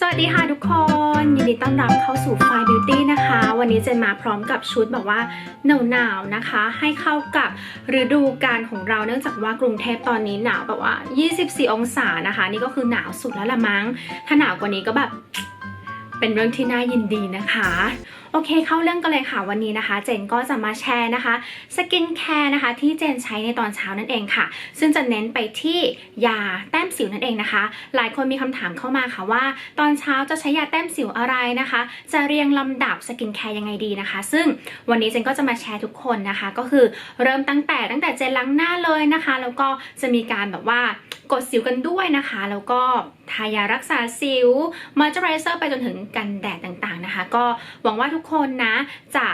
สวัสดีค่ะทุกคน ยินดีต้อนรับเข้าสู่ f i Beauty นะคะ วันนี้เจนมาพร้อมกับชุดแบบว่าหนาวๆนะคะ ให้เข้ากับฤดูกาลของเราเนื่องจากว่ากรุงเทพตอนนี้หนาวแบบว่า 24 องศานะคะ นี่ก็คือหนาวสุดแล้วละมั้ง ถ้าหนาวกว่านี้ก็แบบเป็นเรื่องที่น่ายินดีนะคะ อเคเข้าเรื่องกันเลยค่ะวันนี้นะคะ เจนก็จะมาแชร์นะคะสกินแคร์นะคะที่เจนใช้ในตอนเช้านั่นเองค่ะ ซึ่งจะเน้นไปที่ยาแต้มสิวนั่นเองนะคะ หลายคนมีคำถามเข้ามาค่ะว่า ตอนเช้าจะใช้ยาแต้มสิวอะไรนะคะ จะเรียงลำดับสกินแคร์ยังไงดีนะคะ ซึ่งวันนี้เจนก็จะมาแชร์ทุกคนนะคะ ก็คือเริ่มตั้งแต่ตั้งแต่เจนล้างหน้าเลยนะคะ แล้วก็จะมีการแบบว่ากดสิวกันด้วยนะคะ แล้วก็ทายารักษาสิวมอยเจอไรเซอร์ไปจนถึงกันแดดต่างๆนะคะ ก็หวังว่าทุกคนนะจะ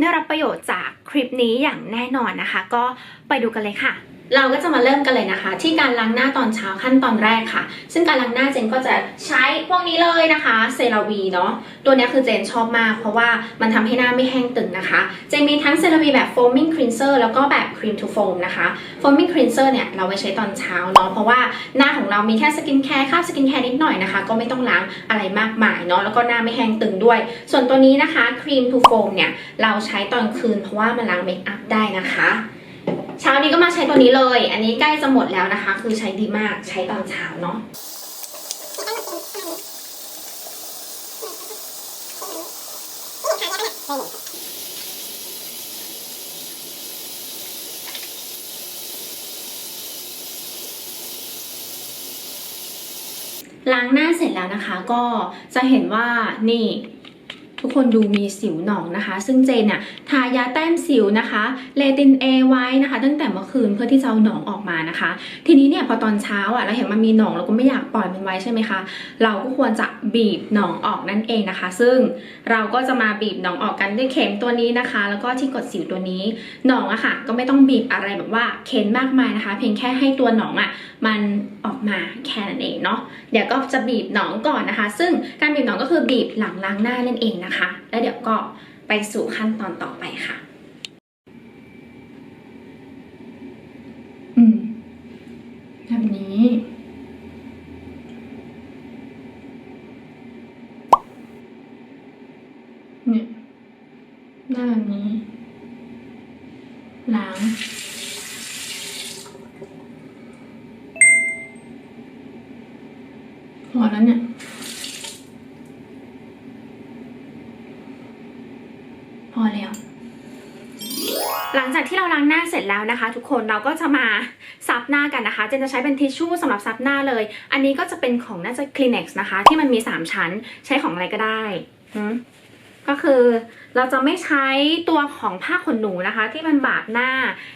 ได้รับประโยชน์จากคลิปนี้อย่างแน่นอนนะคะ ก็ไปดูกันเลยค่ะ เราก็จะมาเริ่มกันเลยนะคะ ที่การล้างหน้าตอนเช้าขั้นตอนแรกค่ะ ซึ่งการล้างหน้าเจนก็จะใช้พวกนี้เลยนะคะเซราวีเนาะตัวนี้คือเจนชอบมาก เพราะว่ามันทำให้หน้าไม่แห้งตึงนะคะเจนมีทั้งเซราวีแบบ foaming cleanser แล้วก็แบบ cream to foam นะคะ foaming cleanser เนี่ยเราไว้ใช้ตอนเช้าเนาะเพราะว่าหน้าของเรามีแค่สกินแคร์คราบสกินแคร์นิดหน่อยนะคะ ก็ไม่ต้องล้างอะไรมากมายเนาะแล้วก็หน้าไม่แห้งตึงด้วย ส่วนตัวนี้นะคะ cream to foam เนี่ยเราใช้ตอนคืนเพราะว่ามันล้างเมคอัพได้นะคะ เช้านี้ก็มาใช้ตัวนี้เลย อันนี้ใกล้จะหมดแล้วนะคะ คือใช้ดีมากใช้ตอนเช้าเนาะล้างหน้าเสร็จแล้วนะคะ ก็จะเห็นว่านี่ ทุกคนดูมีสิวหนองนะคะ ซึ่งเจนเนี่ยทายาแต้มสิวนะคะเลตินเอไว้นะคะ ตั้งแต่เมื่อคืนเพื่อที่จะเอาหนองออกมานะคะ ทีนี้เนี่ยพอตอนเช้าอะเราเห็นมันมีหนองเราก็ไม่อยากปล่อยมันไว้ใช่ไหมคะเราก็ควรจะบีบหนองออกนั่นเองนะคะ ซึ่งเราก็จะมาบีบหนองออกกันด้วยเข็มตัวนี้นะคะ แล้วก็ที่กดสิวตัวนี้หนองอะค่ะ ก็ไม่ต้องบีบอะไรแบบว่าเค้นมากมายนะคะ เพียงแค่ให้ตัวหนองอะมันออกมาแค่นั้นเองเนาะเดี๋ยวก็จะบีบหนองก่อนนะคะ ซึ่งการบีบหนองก็คือบีบหลังล้างหน้านั่นเองนะคะ แล้วเดี๋ยวก็ไปสู่ขั้นตอนต่อไปค่ะ อืมแบบนี้เนี่ยหน้าแบบนี้ล้างพอแล้วเนี่ย พอแล้ว หลัง จากที่เราล้างหน้าเสร็จแล้วนะคะ ทุกคนเราก็จะมาซับหน้ากันนะคะ เจนจะใช้เป็นทิชชู่สำหรับซับหน้าเลย อันนี้ก็จะเป็นของน่าจะ Kleenex นะคะ ที่มันมี 3 ชั้นใช้ของอะไรก็ได้ก็คือเราจะไม่ใช้ตัวของผ้าขนหนูนะคะ ที่มันบาดหน้า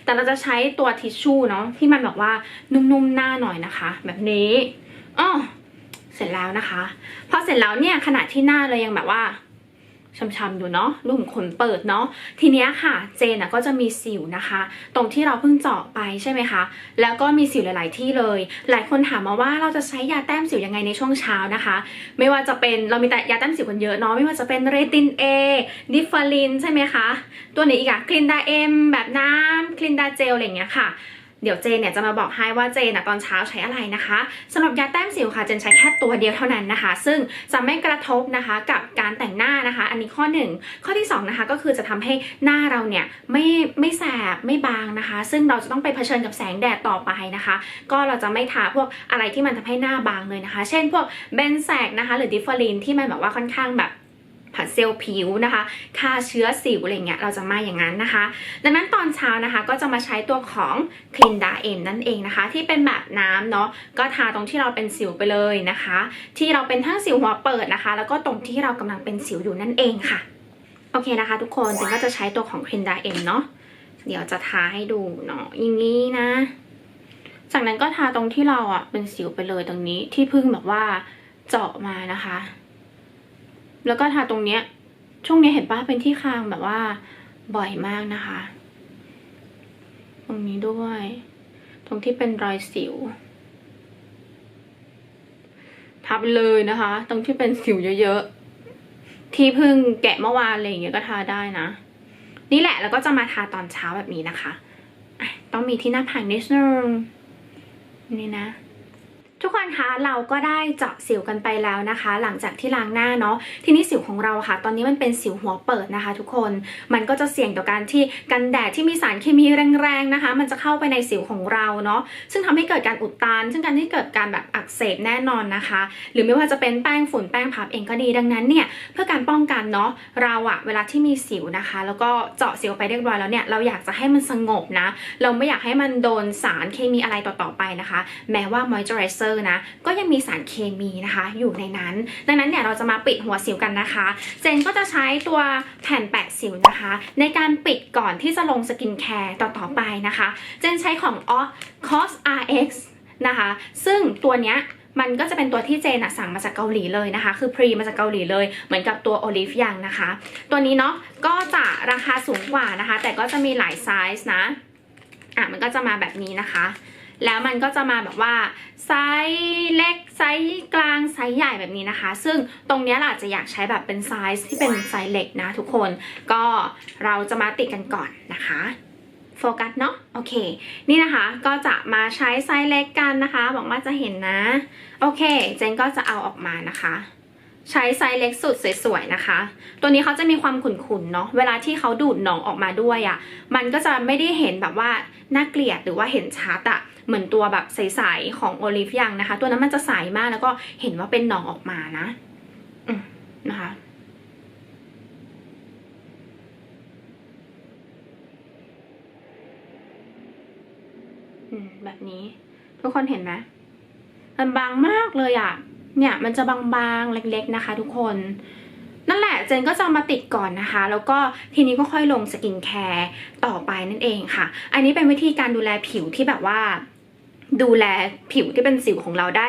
แต่เราจะใช้ตัวทิชชู่เนาะที่มันแบบว่านุ่มๆหน้าหน่อยนะคะ แบบนี้อ้อเสร็จแล้วนะคะ พอเสร็จแล้วเนี่ยขณะที่หน้าเรายังแบบว่า ช้ำๆอยู่เนาะรูขุมขนเปิดเนาะทีเนี้ยค่ะเจนนะก็จะมีสิวนะคะ ตรงที่เราเพิ่งเจาะไปใช่ไหมคะ แล้วก็มีสิวหลาย ๆ ที่เลย หลายคนถามมาว่าเราจะใช้ยาแต้มสิวยังไงในช่วงเช้านะคะ ไม่ว่าจะเป็นเรามีแต่ยาแต้มสิวกันเยอะเนาะไม่ว่าจะเป็นเรตินเอดิฟาลินใช่ไหมคะ ตัวไหนอีกอะคลินดาเอ็มแบบน้ำคลินดาเจลอะไรอย่างเงี้ยค่ะ เดี๋ยวเจนเนี่ยจะมาบอกให้ว่าเจนอะตอนเช้าใช้อะไรนะคะสำหรับยาแต้มสิวค่ะเจนใช้แค่ตัวเดียวเท่านั้นนะคะ ซึ่งจะไม่กระทบนะคะกับการแต่งหน้านะคะ อันนี้ข้อหนึ่งข้อที่สองนะคะก็คือจะทำให้หน้าเราเนี่ยไม่ไม่แสบไม่บางนะคะ ซึ่งเราจะต้องไปเผชิญกับแสงแดดต่อไปนะคะ ก็เราจะไม่ทาพวกอะไรที่มันทำให้หน้าบางเลยนะคะ เช่น พวกเบนแซกนะคะ หรือดิฟฟอลินที่มันแบบว่าค่อนข้างแบบ ผัดเซลล์ผิวนะคะฆ่าเชื้อสิวอะไรเงี้ยเราจะม่อย่างนั้นนะคะ ดังนั้นตอนเช้านะคะก็จะมาใช้ตัวของคลินดาเอ็มนั่นเองนะคะ ที่เป็นแบบน้ำเนาะก็ทาตรงที่เราเป็นสิวไปเลยนะคะ ที่เราเป็นทั้งสิวหัวเปิดนะคะ แล้วก็ตรงที่เรากำลังเป็นสิวอยู่นั่นเองค่ะ โอเคนะคะ ทุกคนเจนก็จะใช้ตัวของคลินดาเอ็มเนาะเดี๋ยวจะทาให้ดูเนาะอย่างนี้นะ จากนั้นก็ทาตรงที่เราอะเป็นสิวไปเลยตรงนี้ที่เพิ่งแบบว่าเจาะมานะคะ แล้วก็ทาตรงเนี้ย ช่วงนี้เห็นป้าเป็นที่คางแบบว่า บ่อยมากนะคะ ตรงนี้ด้วย ตรงที่เป็นรอยสิว ทับเลยนะคะ ตรงที่เป็นสิวเยอะๆ ที่เพิ่งแกะเมื่อวานอะไรอย่างเงี้ยก็ทาได้นะ นี่แหละแล้วก็จะมาทาตอนเช้าแบบนี้นะคะอะต้องมีที่หน้าผากนิดนึงนี่นะ ทุกคนคะเราก็ได้เจาะสิวกันไปแล้วนะคะ หลังจากที่ล้างหน้าเนาะทีนี้สิวของเราค่ะ ตอนนี้มันเป็นสิวหัวเปิดนะคะ ทุกคนมันก็จะเสี่ยงต่อการที่กันแดดที่มีสารเคมีแรงๆนะคะ มันจะเข้าไปในสิวของเราเนาะซึ่งทำให้เกิดการอุดตันซึ่งการที่เกิดการแบบอักเสบแน่นอนนะคะ หรือไม่ว่าจะเป็นแป้งฝุ่นแป้งพับเองก็ดีดังนั้นเนี่ยเพื่อการป้องกันเนาะเราอะเวลาที่มีสิวนะคะ แล้วก็เจาะสิวไปเรียบร้อยแล้วเนี่ยเราอยากจะให้มันสงบนะ เราไม่อยากให้มันโดนสารเคมีอะไรต่อๆไปนะคะ แม้ว่า moisturizer นะ ก็ยังมีสารเคมีนะคะ อยู่ในนั้น ดังนั้นเนี่ยเราจะมาปิดหัวสิวกันนะคะ เจนก็จะใช้ตัวแผ่นแปะสิวนะคะ ในการปิดก่อนที่จะลงสกินแคร์ต่อๆไปนะคะ เจนใช้ของ COS RX นะคะ ซึ่งตัวเนี้ยมันก็จะเป็นตัวที่เจนอะสั่งมาจากเกาหลีเลยนะคะ คือพรีมาจากเกาหลีเลย เหมือนกับตัวโอลิฟยังนะคะ ตัวนี้เนาะก็จะราคาสูงกว่านะคะ แต่ก็จะมีหลายไซส์นะ อะมันก็จะมาแบบนี้นะคะ แล้วมันก็จะมาแบบว่าไซส์เล็กไซส์กลางไซส์ใหญ่แบบนี้นะคะ ซึ่งตรงนี้เราอาจจะอยากใช้แบบเป็นไซส์ที่เป็นไซส์เล็กนะทุกคนก็เราจะมาติดกันก่อนนะคะโฟกัสเนาะโอเค นี่นะคะก็จะมาใช้ไซส์เล็กกันนะคะบอกว่าจะเห็นนะ โอเค เจนก็จะเอาออกมานะคะ ใช้ไซส์เล็กสุดสวยๆนะคะ ตัวนี้เขาจะมีความขุ่นๆเนาะ เวลาที่เขาดูดหนองออกมาด้วยอะ่ะ มันก็จะไม่ได้เห็นแบบว่าน่าเกลียดหรือว่าเห็นชัดอะ่ะ เหมือนตัวแบบใสๆของโอลิฟยังนะคะ ตัวนั้นมันจะใสมากแล้วก็เห็นว่าเป็นหนองออกมานะ อืมนะคะอืมแบบนี้ ทุกคนเห็นไหมมันบางมากเลยอะ่ะ เนี่ยมันจะบางๆเล็กๆนะคะ ทุกคนนั่นแหละเจนก็จะมาติดก่อนนะคะ แล้วก็ทีนี้ก็ค่อยลงสกินแคร์ต่อไปนั่นเองค่ะ อันนี้เป็นวิธีการดูแลผิวที่แบบว่า ดูแลผิวที่เป็นสิวของเราได้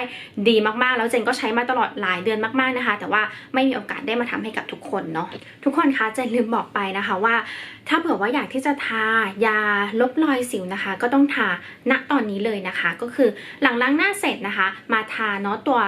ดีมากๆ แล้วเจนก็ใช้มาตลอดหลายเดือนมากๆนะคะ แต่ว่าไม่มีโอกาสได้มาทำให้กับทุกคนเนาะทุกคนคะเจนลืมบอกไปนะคะว่า ถ้าเผื่อว่าอยากที่จะทายาลบรอยสิวนะคะ ก็ต้องทาณตอนนี้เลยนะคะ ก็คือหลังล้างหน้าเสร็จนะคะ มาทาเนาะตัว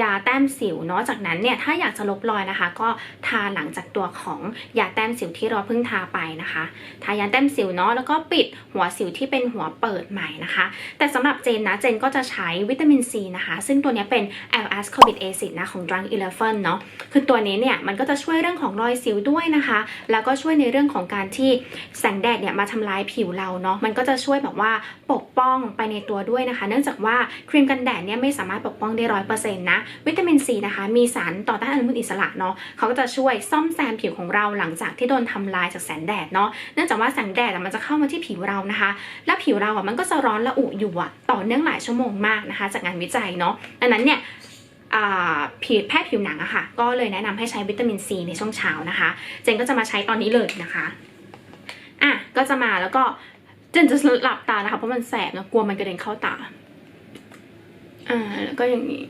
ยาแต้มสิวเนาะจากนั้นเนี่ยถ้าอยากจะลบรอยนะคะ ก็ทาหลังจากตัวของยาแต้มสิวที่เราเพิ่งทาไปนะคะ ทายาแต้มสิวเนาะแล้วก็ปิดหัวสิวที่เป็นหัวเปิดใหม่นะคะแต่แต่สำหรับเจนนะเจนก็จะใช้วิตามินซีนะคะ ซึ่งตัวนี้เป็น l a s c o r b i c acid นะของ Drunk Elephant เนาะ คือตัวนี้เนี่ยมันก็จะช่วยเรื่องของรอยสิวด้วยนะคะ แล้วก็ช่วยในเรื่องของการที่แสงแดดเนี่ยมาทำลายผิวเราเนาะมันก็จะช่วยแบบว่าปกป้องไปในตัวด้วยนะคะ เนื่องจากว่าครีมกันแดดเนี่ยไม่สามารถปกป้องได้ร้อยเปอร์เซ็นต์นะวิตามินซีนะคะ มีสารต่อต้านอนุมูลอิสระเนาะเขาก็จะช่วยซ่อมแซมผิวของเราหลังจากที่โดนทำลายจากแสงแดดเนาะเนื่องจากว่าแสงแดดมันจะเข้ามาที่ผิวเรานะคะ แล้วผิวเราอะมันก็จะร้อนระอุอยู่อะต่อเนื่องหลายชั่วโมงมากนะคะ จากงานวิจัยเนาะดังนั้นเนี่ย ผิวแพทย์ผิวหนังอะค่ะ ก็เลยแนะนำให้ใช้วิตามินซีในช่วงเช้านะคะ เจนก็จะมาใช้ตอนนี้เลยนะคะอะก็จะมาแล้วก็เจนจะหลับตานะคะเพราะมันแสบนะกลัวมันกระเด็นเข้าตาอ่าแล้วก็อย่างนี้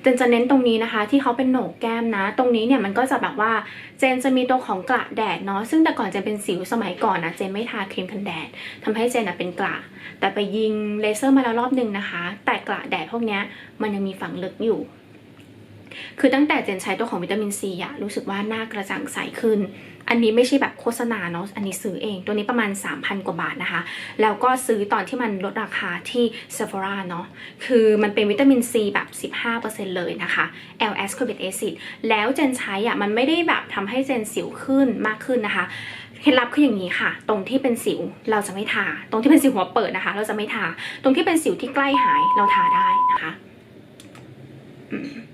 เจนจะเน้นตรงนี้นะคะ ที่เขาเป็นโหนกแก้มนะ ตรงนี้เนี่ยมันก็จะแบบว่าเจนจะมีตัวของกระแดดเนาะซึ่งแต่ก่อนเจนเป็นสิวสมัยก่อนนะเจนไม่ทาครีมกันแดดทำให้เจนอะเป็นกระแต่ไปยิงเลเซอร์มาแล้วรอบหนึ่งนะคะ แต่กระแดดพวกเนี้ยมันยังมีฝังลึกอยู่ คือตั้งแต่เจนใช้ตัวของวิตามินซีอะรู้สึกว่าหน้ากระจ่างใสขึ้น อันนี้ไม่ใช่แบบโฆษณาเนาะอันนี้ซื้อเองตัวนี้ประมาณ 3,000 กว่าบาทนะคะ แล้วก็ซื้อตอนที่มันลดราคาที่ Sephora เนาะคือมันเป็นวิตามินซีแบบ 15%เลยนะคะ l s c o r b i c acid แล้วเจนใช้อะมันไม่ได้แบบทำให้เจนสิวขึ้นมากขึ้นนะคะเคล็ดลับคืออย่างนี้ค่ะ ตรงที่เป็นสิวเราจะไม่ทา ตรงที่เป็นสิวหัวเปิดนะคะ เราจะไม่ทา ตรงที่เป็นสิวที่ใกล้หายเราทาได้นะคะ อืม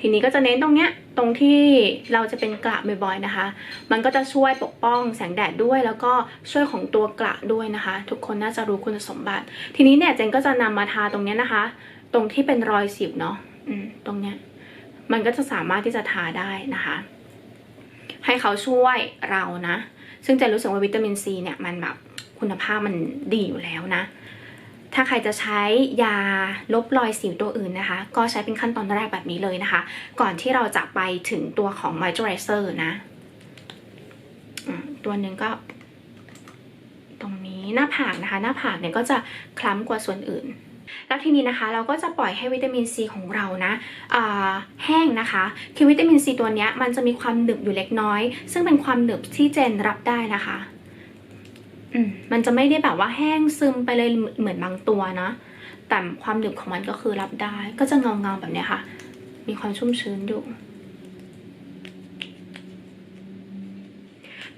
ทีนี้ก็จะเน้นตรงเนี้ยตรงที่เราจะเป็นกระบ่อยๆนะคะ มันก็จะช่วยปกป้องแสงแดดด้วย แล้วก็ช่วยของตัวกระด้วยนะคะ ทุกคนน่าจะรู้คุณสมบัติ ทีนี้เนี่ยเจนก็จะนำมาทาตรงเนี้ยนะคะ ตรงที่เป็นรอยสิวเนาะอืมตรงเนี้ยมันก็จะสามารถที่จะทาได้นะคะ ให้เขาช่วยเรานะ ซึ่งจนรู้สึกว่าวิตามินซีเนี่ยมันแบบคุณภาพมันดีอยู่แล้วนะ ถ้าใครจะใช้ยาลบรอยสิวตัวอื่นนะคะ ก็ใช้เป็นขั้นตอนแรกแบบนี้เลยนะคะ ก่อนที่เราจะไปถึงตัวของ moisturizer นะตัวหนึ่งก็ ตรงนี้หน้าผากนะคะ หน้าผากเนี่ยก็จะคล้ำกว่าส่วนอื่น แล้วทีนี้นะคะ เราก็จะปล่อยให้วิตามินซีของเรานะาแห้งนะคะคือวิตามินซีตัวนี้มันจะมีความหนึบอยู่เล็กน้อย ซึ่งเป็นความหนึบที่เจนรับได้นะคะ มันจะไม่ได้แบบว่าแห้งซึมไปเลยเหมือนบางตัวนะ แต่ความหนึบของมันก็คือรับได้ ก็จะเงาเงาๆแบบนี้ค่ะ มีความชุ่มชื้นอยู่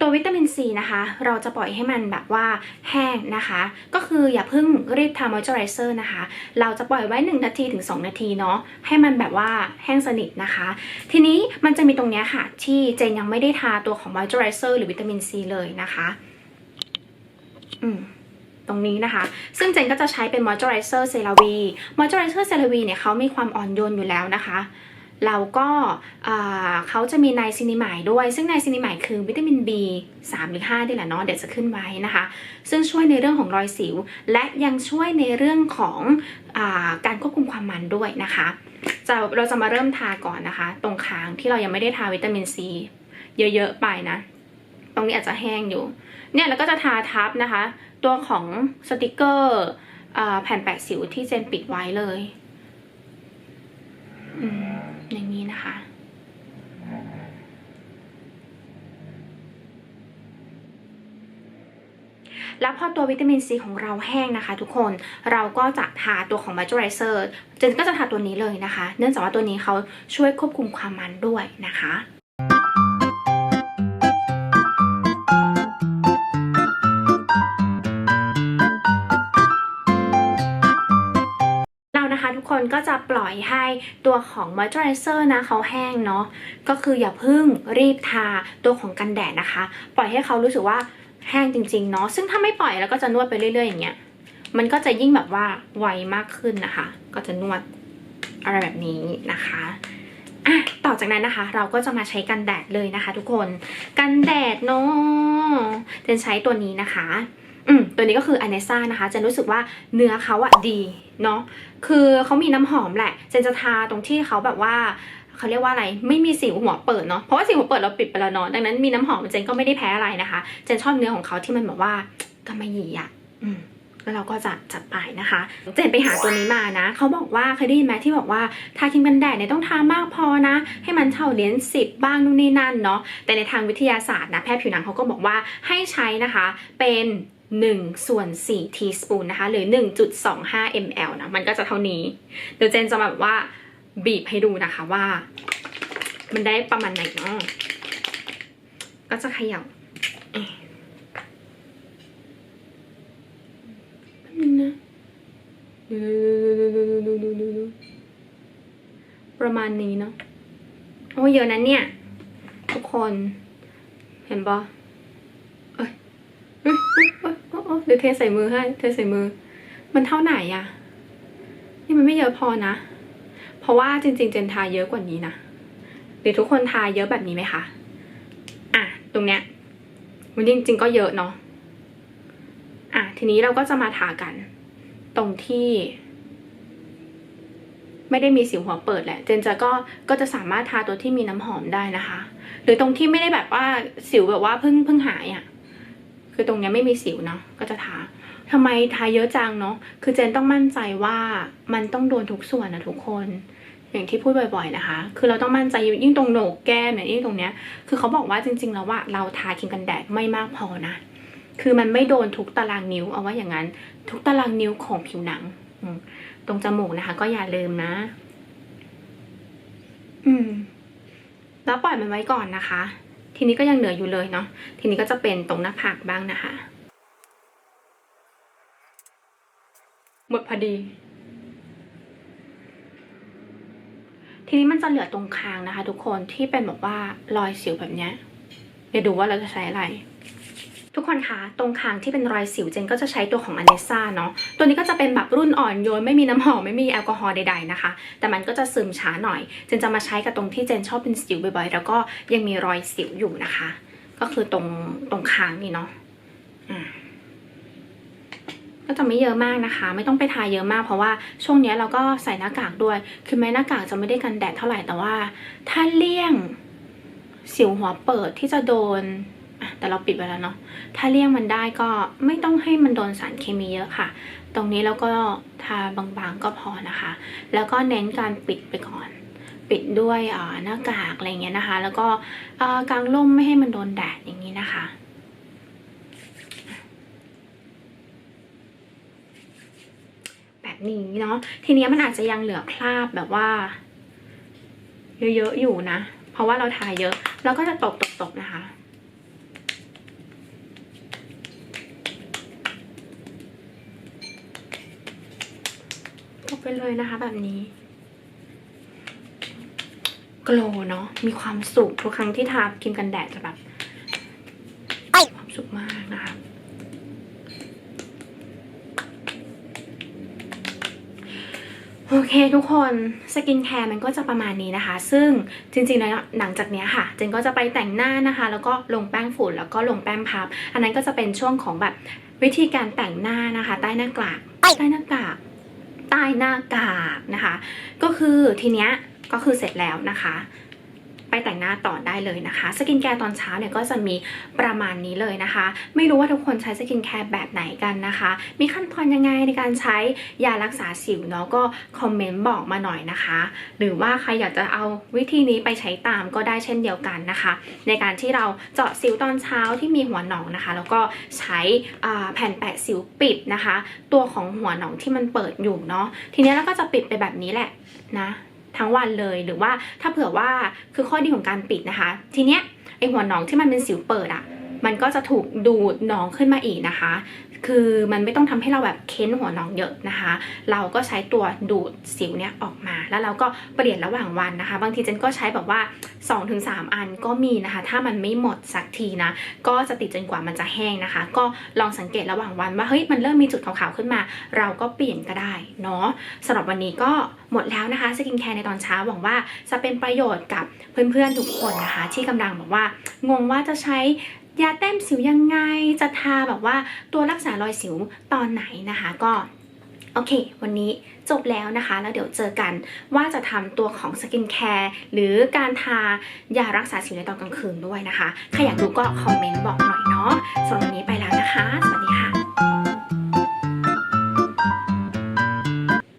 ตัววิตามินซีนะคะ เราจะปล่อยให้มันแบบว่าแห้งนะคะ ก็คืออย่าเพิ่งรีบทามอยเจอไรเซอร์นะคะ เราจะปล่อยไว้ 1 นาทีถึง 2 นาทีเนาะ ให้มันแบบว่าแห้งสนิทนะคะ ทีนี้มันจะมีตรงนี้ค่ะ ที่เจนยังไม่ได้ทาตัวของมอยเจอไรเซอร์หรือวิตามินซีเลยนะคะ ตรงนี้นะคะ ซึ่งเจนก็จะใช้เป็นมอยเจอไรเซอร์เซราวีมอยเจอไรเซอร์เซราวีเนี่ยเขามีความอ่อนโยนอยู่แล้วนะคะเราก็เขาจะมีไนซินิมายด้วย ซึ่งไนซินิมายคือวิตามิน B 3 หรือ5นี่แหละเนาะเดี๋ยวจะขึ้นไว้นะคะ ซึ่งช่วยในเรื่องของรอยสิว และยังช่วยในเรื่องของอาการควบคุมความมันด้วยนะคะจะเราจะมาเริ่มทาก่อนนะคะ ตรงคางที่เรายังไม่ได้ทาวิตามินซีเยอะ ๆ ไปนะ ตรงนี้อาจจะแห้งอยู่ เนี่ยแล้วก็จะทาทับนะคะ ตัวของสติกเกอร์แผ่นแปะสิวที่เจนปิดไว้เลยอย่างนี้นะคะ แล้วพอตัววิตามินซีของเราแห้งนะคะ ทุกคนเราก็จะทาตัวของ moisturizer เจนก็จะทาตัวนี้เลยนะคะ เนื่องจากว่าตัวนี้เขาช่วยควบคุมความมันด้วยนะคะ นก็จะปล่อยให้ตัวของ moisturizer นะเขาแห้งเนาะก็คืออย่าพิ่งรีบทาตัวของกันแดดนะคะ ปล่อยให้เขารู้สึกว่าแห้งจริงๆเนาะซึ่งถ้าไม่ปล่อยแล้วก็จะนวดไปเรื่อยๆอย่างเงี้ยมันก็จะยิ่งแบบว่าไวมากขึ้นนะคะ ก็จะนวดอะไรแบบนี้นะคะอะต่อจากนั้นนะคะ เราก็จะมาใช้กันแดดเลยนะคะ ทุกคน กันแดดเนาะเจนใช้ตัวนี้นะคะ อืมตัวนี้ก็คืออเนซ่านะคะเจนรู้สึกว่าเนื้อเขาอะดีเนาะคือเขามีน้ำหอมแหละเจนจะทาตรงที่เขาแบบว่าเขาเรียกว่าอะไรไม่มีสิวหัวเปิดเนาะเพราะว่าสิวหัวเปิดเราปิดไปแล้วเนาะดังนั้นมีน้ำหอมเจนก็ไม่ได้แพ้อะไรนะคะ เจนชอบเนื้อของเขาที่มันแบบว่ากำมะหยี่อะอืมแล้วเราก็จะจัดไปนะคะ เจนไปหาตัวนี้มานะ เขาบอกว่าเคยได้ยินไหมที่บอกว่าทาครีมกันแดดเนี่ยต้องทามากพอนะ ให้มันเท่าเหรียญสิบบ้างนู่นนี่นั่นเนาะแต่ในทางวิทยาศาสตร์นะแพทย์ผิวหนังเขาก็บอกว่าให้ใช้นะคะ เป็น 1 ส่วน 4 ทีสปูนนะคะ หรือ 1.25 ml นะ มันก็จะเท่านี้ เดี๋ยวเจนจะแบบว่าบีบให้ดูนะคะว่า มันได้ประมาณไหนเนาะก็จะขย่าเอ๊ะแป๊บนึงนะดูดูดูดูดูดูดูประมาณนี้เนาะโอ้เยอะนั้นเนี่ย ทุกคน เห็นปะเอ้ยเอ้ยเอ้ย เอ้เอ้ยเอ้ยเดี๋ยวเทใส่มือให้ เทใส่มือ มันเท่าไหนอะนี่มันไม่เยอะพอนะ เพราะว่าจริง ๆ เจนทาเยอะกว่านี้นะ หรือทุกคนทาเยอะแบบนี้ไหมคะ อะ ตรงเนี้ย มันจริง ๆ ก็เยอะเนาะ อะ ทีนี้เราก็จะมาทากัน ตรงที่ ไม่ได้มีสิวหัวเปิดแหละ เจนจะก็ ก็จะสามารถทาตัวที่มีน้ำหอมได้นะคะ หรือตรงที่ไม่ได้แบบว่าสิวแบบว่าเพิ่งเพิ่งหายอะ่ะ คือตรงเนี้ยไม่มีสิวเนาะก็จะทาทำไมทาเยอะจังเนาะคือเจนต้องมั่นใจว่ามันต้องโดนทุกส่วนนะทุกคนอย่างที่พูดบ่อยๆนะคะ คือเราต้องมั่นใจยิ่งตรงโหนกแก้มเนี่ยยิ่งตรงเนี้ย คือเขาบอกว่าจริง ๆ แล้วว่าเราทาครีมกันแดดไม่มากพอนะ คือมันไม่โดนทุกตารางนิ้วเอาว่าอย่างนั้น ทุกตารางนิ้วของผิวหนัง ตรงจมูกนะคะ ก็อย่าลืมนะ อืม แล้วปล่อยมันไว้ก่อนนะคะ ทีนี้ก็ยังเหลืออยู่เลยเนาะทีนี้ก็จะเป็นตรงหน้าผากบ้างนะคะ หมดพอดี ทีนี้มันจะเหลือตรงคางนะคะ ทุกคนที่เป็นแบบว่ารอยสิวแบบเนี้ยเดี๋ยวดูว่าเราจะใช้อะไร ทุกคนคะตรงคางที่เป็นรอยสิวเจนก็จะใช้ตัวของอเนซ่าเนาะตัวนี้ก็จะเป็นแบบรุ่นอ่อนโยนไม่มีน้ำหอมไม่มีแอลกอฮอล์ใดๆนะคะ แต่มันก็จะซึมช้าหน่อย เจนจะมาใช้กับตรงที่เจนชอบเป็นสิวบ่อยๆ แล้วก็ยังมีรอยสิวอยู่นะคะ ก็คือตรงตรงคางนี่เนาะอ่าก็จะไม่เยอะมากนะคะ ไม่ต้องไปทาเยอะมากเพราะว่าช่วงนี้เราก็ใส่หน้ากากด้วย คือแม้หน้ากากจะไม่ได้กันแดดเท่าไหร่แต่ว่า ถ้าเลี่ยงสิวหัวเปิดที่จะโดน แต่เราปิดไปแล้วเนาะถ้าเลี่ยงมันได้ก็ไม่ต้องให้มันโดนสารเคมีเยอะค่ะ ตรงนี้แล้วก็ทาบางๆก็พอนะคะ แล้วก็เน้นการปิดไปก่อน ปิดด้วยอ่าหน้ากากอะไรเงี้ยนะคะ แล้วก็อ่ากางร่มไม่ให้มันโดนแดดอย่างนี้นะคะแบบนี้เนาะทีนี้มันอาจจะยังเหลือคราบแบบว่า เยอะๆอยู่นะ เพราะว่าเราทาเยอะแล้วก็จะตบตบตบนะคะ ตบไป เลยนะคะแบบนี้โกล์เนาะมีความสุขทุกครั้งที่ทาครีมกันแดดจะแบบมีความสุขมากนะคะโอเคทุกคนสกินแคร์มันก็จะประมาณนี้นะคะ ซึ่งจริงๆแล้วหลังจากนี้ค่ะเจนก็จะไปแต่งหน้านะคะ แล้วก็ลงแป้งฝุ่นแล้วก็ลงแป้งพับ อันนั้นก็จะเป็นช่วงของแบบวิธีการแต่งหน้านะคะ ใต้หน้ากากใต้หน้ากาก ใต้หน้ากากนะคะ ก็คือทีเนี้ยก็คือเสร็จแล้วนะคะ ไปแต่งหน้าต่อได้เลยนะคะ สกินแคร์ตอนเช้าเนี่ยก็จะมีประมาณนี้เลยนะคะ ไม่รู้ว่าทุกคนใช้สกินแคร์แบบไหนกันนะคะ มีขั้นตอนยังไงในการใช้ยารักษาสิวเนาะก็คอมเมนต์บอกมาหน่อยนะคะ หรือว่าใครอยากจะเอาวิธีนี้ไปใช้ตามก็ได้เช่นเดียวกันนะคะ ในการที่เราเจาะสิวตอนเช้าที่มีหัวหนองนะคะ แล้วก็ใช้แผ่นแปะสิวปิดนะคะ ตัวของหัวหนองที่มันเปิดอยู่เนาะทีนี้เราก็จะปิดไปแบบนี้แหละนะ ทั้งวันเลยหรือว่าถ้าเผื่อว่าคือข้อดีของการปิดนะคะ ทีเนี้ยไอหัวหนองที่มันเป็นสิวเปิดอะ่ะมันก็จะถูกดูดหนองขึ้นมาอีกนะคะ คือมันไม่ต้องทำให้เราแบบเค้นหัวหนองเยอะนะคะ เราก็ใช้ตัวดูดสิวเนี่ยออกมา แล้วเราก็เปลี่ยนระหว่างวันนะคะ บางทีเจนก็ใช้แบบว่า 2-3 อันก็มีนะคะ ถ้ามันไม่หมดสักทีนะ ก็จะติดจนกว่ามันจะแห้งนะคะ ก็ลองสังเกตระหว่างวันว่าเฮ้ยมันเริ่มมีจุดขาวๆขึ้นมา เราก็เปลี่ยนก็ได้เนาะสำหรับวันนี้ก็หมดแล้วนะคะสกินแคร์ในตอนเช้าหวังว่าจะเป็นประโยชน์กับเพื่อนๆทุกคนนะคะ ที่กำลังแบบว่างงว่าจะใช้ ยาแต้มสิวยังไงจะทาแบบว่าตัวรักษารอยสิวตอนไหนนะคะ ก็โอเค วันนี้จบแล้วนะคะ แล้วเดี๋ยวเจอกันว่าจะทำตัวของสกินแคร์หรือการทายารักษาสิวในตอนกลางคืนด้วยนะคะ ใครอยากดูก็คอมเมนต์บอกหน่อยเนาะสำหรับวันนี้ไปแล้วนะคะ สวัสดีค่ะ